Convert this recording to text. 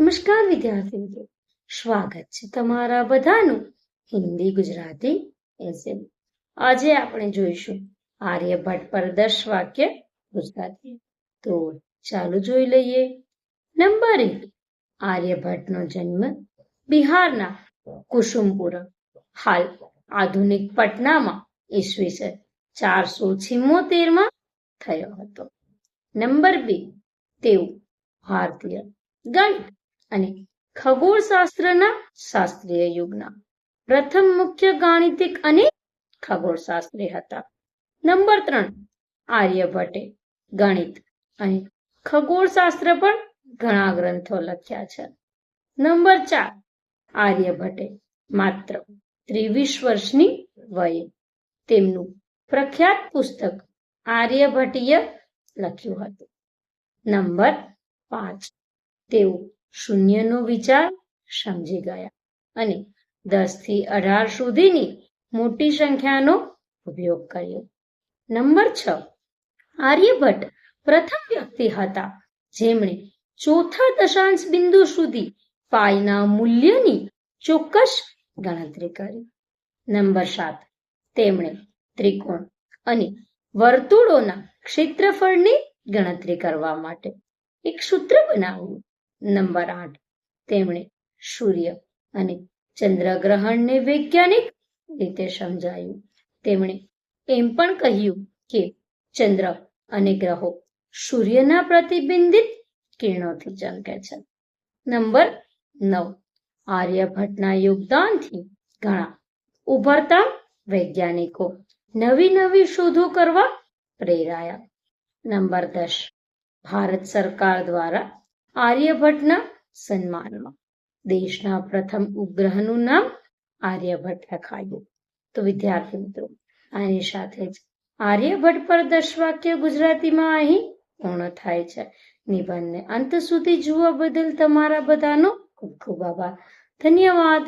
નમસ્કાર વિદ્યાર્થી મિત્રો સ્વાગત છે તમારા બધાનું હિન્દી ગુજરાતી એસએમ. આજે આપણે જોઈશું આર્યભટ્ટ પર દસ વાક્ય ગુજરાતી. તો ચાલુ જોઈ લઈએ. નંબર એક. આર્યભટ્ટનો જન્મ બિહારના કુસુમપુરમ હાલ આધુનિક પટનામાં ઈસવીસન ચારસો છિમ્મોતેરમાં થયો હતો. નંબર બે. તેઓ ભારતીય ગણિત અને ખગોળશાસ્ત્રના શાસ્ત્રીય યુગના. પ્રથમ મુખ્ય ગાણિતિક અને ખગોળશાસ્ત્રી હતા. નંબર ત્રણ આર્યભટ્ટે ગણિત અને ખગોળશાસ્ત્ર પર ઘણા ગ્રંથો લખ્યા છે. નંબર ચાર આર્યભટ્ટે માત્ર ત્રેવીસ વર્ષની વયે તેમનું પ્રખ્યાત પુસ્તક આર્યભટ્ટીય લખ્યું હતું. નંબર પાંચ, તેઓ શૂન્યનો વિચાર સમજી ગયા અને દસથી અઢાર સુધીની મોટી સંખ્યાનો ઉપયોગ કર્યો. નંબર છ. આર્યભટ્ટ પ્રથમ વ્યક્તિ હતા જેમણે ચોથા દશાંશ બિંદુ સુધી પાઈના મૂલ્યની ચોક્કસ ગણતરી કરી. નંબર સાત. તેમણે ત્રિકોણ અને વર્તુળોના ક્ષેત્રફળની ગણતરી કરવા માટે એક સૂત્ર બનાવ્યું. નંબર આઠ. તેમણે સૂર્ય અને ચંદ્રગ્રહણને વૈજ્ઞાનિક રીતે સમજાયું. તેમણે એમ પણ કહ્યું કે ચંદ્ર અને ગ્રહો સૂર્યના પ્રતિબિંબિત કિરણોથી ચમકે છે. નંબર નવ. આર્યભટ્ટના યોગદાનથી ઘણા ઉભરતા વૈજ્ઞાનિકો નવી નવી શોધો કરવા પ્રેરાયા. નંબર દસ. ભારત સરકાર દ્વારા આર્યભટ્ટના સન્માનમાં. દેશના પ્રથમ ઉપગ્રહનું નામ આર્યભટ્ટ રખાયું તો વિદ્યાર્થી મિત્રો, આની સાથે જ આર્યભટ્ટ પર દસ વાક્ય ગુજરાતીમાં અહીં પૂર્ણ થાય છે. નિબંધને અંત સુધી જોવા બદલ તમારા બધાનો ખૂબ ખૂબ આભાર. ધન્યવાદ.